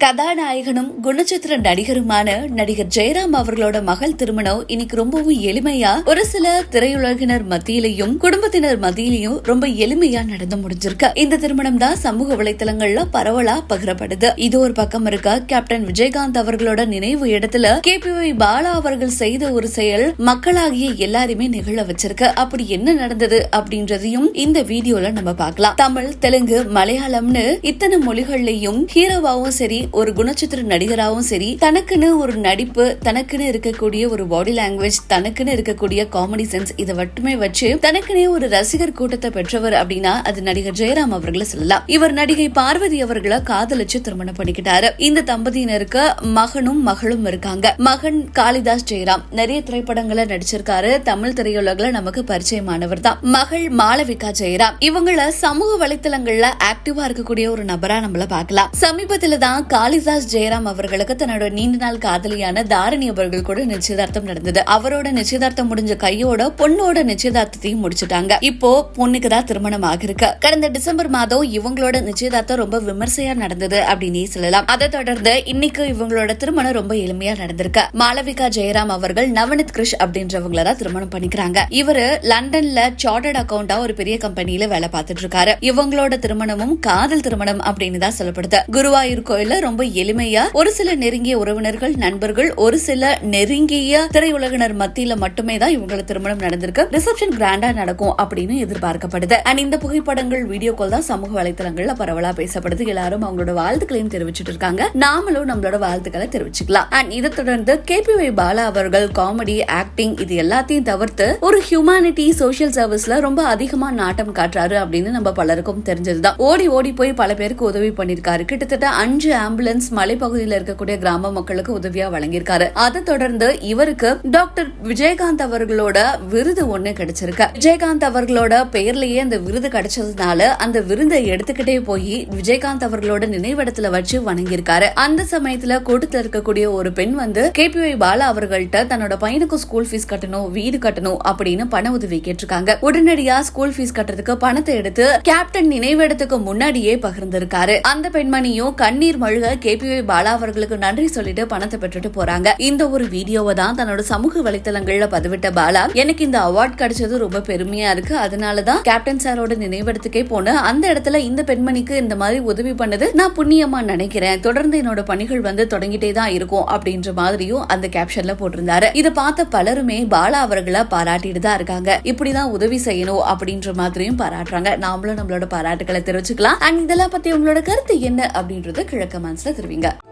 கதாநாயகனும் குணச்சித்திர நடிகருமான நடிகர் ஜெயராம் அவர்களோட மகள் திருமணம் இன்னைக்கு ரொம்பவும் எளிமையா ஒரு சில திரையுலகினர் மத்தியிலையும் குடும்பத்தினர் மத்தியிலையும் ரொம்ப எளிமையா நடந்து முடிஞ்சிருக்கு. இந்த திருமணம் தான் சமூக வலைத்தளங்கள்ல பரவலா பகிரப்படுது. இது ஒரு பக்கம் இருக்க கேப்டன் விஜயகாந்த் அவர்களோட நினைவு இடத்துல கேபிஒய் பாலா அவர்கள் செய்த ஒரு செயல் மக்களாகிய எல்லாருமே நிகழ வச்சிருக்கு. அப்படி என்ன நடந்தது அப்படின்றதையும் இந்த வீடியோல நம்ம பார்க்கலாம். தமிழ் தெலுங்கு மலையாளம்னு இத்தனை மொழிகள்லயும் ஹீரோவாவும் சரி ஒரு குணச்சித்திர நடிகராகவும் சரி தனக்குன்னு ஒரு நடிப்பு தனக்குன்னு இருக்கக்கூடிய ஒரு பாடி லாங்குவேஜ் தனக்குன்னு இருக்கக்கூடிய காமெடி சென்ஸ் இதை மட்டுமே வச்சு தனக்குனே ஒரு ரசிகர் கூட்டத்தை பெற்றவர் அப்படின்னா அது நடிகர் ஜெயராம் அவர்களை சொல்லலாம். இவர் நடிகை பார்வதி அவர்களை காதலிச்சு திருமணம் பண்ணிக்கிட்டாரு. இந்த தம்பதியினருக்கு மகனும் மகளும் இருக்காங்க. மகன் காளிதாஸ் ஜெயராம். நிறைய திரைப்படங்களை நடிச்சிருக்காரு. தமிழ் திரையுலகில் நமக்கு பரிச்சயமானவர் தான். மகள் மாளவிகா ஜெயராம். இவங்கள சமூக வலைத்தளங்கள்ல ஆக்டிவா இருக்கக்கூடிய ஒரு நபரா நம்மள பார்க்கலாம். சமீபத்துல தான் காளிதாஸ் ஜெயராம் அவர்களுக்கு தன்னோட நீண்ட நாள் காதலியான தாரணி அவர்கள் கூட நிச்சயதார்த்தம் நடந்தது. அவரோட நிச்சயதார்த்தம் முடிஞ்ச கையோட பொண்ணோட நிச்சயதார்த்தத்தையும் முடிச்சுட்டாங்க. இப்போ பொண்ணுக்கு தான் திருமணம் ஆகிருக்கு. கடந்த டிசம்பர் மாதம் இவங்களோட நிச்சயதார்த்தம் ரொம்ப விமர்சையா நடந்தது அப்படின்னே சொல்லலாம். அதை தொடர்ந்து இன்னைக்கு இவங்களோட திருமணம் ரொம்ப எளிமையா நடந்திருக்கு. மாளவிகா ஜெயராம் அவர்கள் நவனித் கிருஷ் அப்படின்றவங்கள தான் திருமணம் பண்ணிக்கிறாங்க. இவரு லண்டன்ல சார்ட்டர்ட் அக்கௌண்டா ஒரு பெரிய கம்பெனில வேலை பார்த்துட்டு இருக்காரு. இவங்களோட திருமணமும் காதல் திருமணம் அப்படின்னு தான் சொல்லப்படுது. குருவாயூர் கோயில்ல ரொம்ப எளிமையா ஒரு சில நெருங்கிய உறவினர்கள் நண்பர்கள் ஒரு சில நெருங்கிய திரையுலகினர் மத்தியில மட்டுமே தான் இவங்களோட திருமணம் நடந்திருக்கு. ரிசப்ஷன் கிராண்டா நடக்கும் அப்படின்னு எதிர்பார்க்கப்படுது. அண்ட் இந்த புகைப்படங்கள் வீடியோக்கள் தான் சமூக வலைதளங்கள்ல பரவலா பேசப்படுது. எல்லாரும் அவங்களோட வாழ்த்துக்களையும் தெரிவிச்சிட்டு இருக்காங்க. நாமளும் நம்மளோட வாழ்த்துக்களை தெரிவிச்சுக்கலாம். அண்ட் இதை தொடர்ந்து கேபிஒய் பாலா அவர்கள் காமெடி ஆக்டிங் இது எல்லாத்தையும் தவிர்த்து ஒரு ஹியூமானிட்டி சோஷியல் சர்வீஸ்ல ரொம்ப அதிகமா நாட்டம் காட்டுறாரு அப்படின்னு நம்ம பலருக்கும் தெரிஞ்சதுதான். ஓடி ஓடி போய் பல பேருக்கு உதவி பண்ணிருக்காரு கிட்டத்தட்ட அஞ்சு ஆம்புலன்ஸ் மலைப்பகுதியில் இருக்கக்கூடிய கிராம மக்களுக்கு உதவியா வழங்கியிருக்காரு. அதை தொடர்ந்து இவருக்கு டாக்டர் விஜயகாந்த் அவர்களோட விருது ஒண்ணு கிடைச்சிருக்கு. விஜயகாந்த் அவர்களோட பெயர்லயே அந்த விருது கிடைச்சதுனால அந்த விருதை எடுத்துக்கிட்டே போய் விஜயகாந்த் அவர்களோட நினைவிடத்துல வச்சு வணங்கியிருக்காரு. அந்த சமயத்துல கூட்டத்துல இருக்கக்கூடிய ஒரு பெண் வந்து கேபிஒய் பாலா அவர்கள்ட்ட தன்னோட பையனுக்கு ஸ்கூல் ஃபீஸ் கட்டணும் வீடு கட்டணும் அப்படின்னு பண உதவி கேட்டிருக்காங்க. உடனடியா ஸ்கூல் ஃபீஸ் கட்டுறதுக்கு பணத்தை எடுத்து கேப்டன் நினைவிடத்துக்கு முன்னாடியே பகிர்ந்திருக்காரு. அந்த பெண்மணியும் கண்ணீர் மழுக கேபிஒய் பாலா அவர்களுக்கு நன்றி சொல்லிட்டு பணத்தை பெற்றுட்டு போறாங்க. இந்த ஒரு வீடியோவை தான் தன்னோட சமூக வலைத்தளங்கள்ல பதிவிட்ட பாலா. எனக்கு இந்த அவார்ட் கிடைச்சது ரொம்ப பெருமையா இருக்கு. அதனாலதான் கேப்டன் சாரோட நினைவிடத்துக்கே போனேன். அந்த இடத்துல இந்த பெண்மணிக்கு இந்த மாதிரி உதவி பண்ணது நான் புண்ணியமா நினைக்கிறேன். தொடர்ந்து என்னோட பணிகள் வந்து தொடங்கிட்டே தான் இருக்கும் அப்படின்ற மாதிரியும் அந்த கேப்ஷன்ல போட்டிருந்தாரு. இதை பார்த்த பலருமே பாலா அவர்களை பாராட்டிட்டு தான் இருக்காங்க. இப்படிதான் உதவி செய்யணும் அப்படின்ற மாதிரியும் பாராட்டுறாங்க. நாமளும் நம்மளோட பாராட்டுகளை தெரிவிச்சுக்கலாம். அண்ட் இதெல்லாம் பத்தி உங்களோட கருத்து என்ன அப்படின்றத கிழக்கமா மனசுல தெரிவிங்க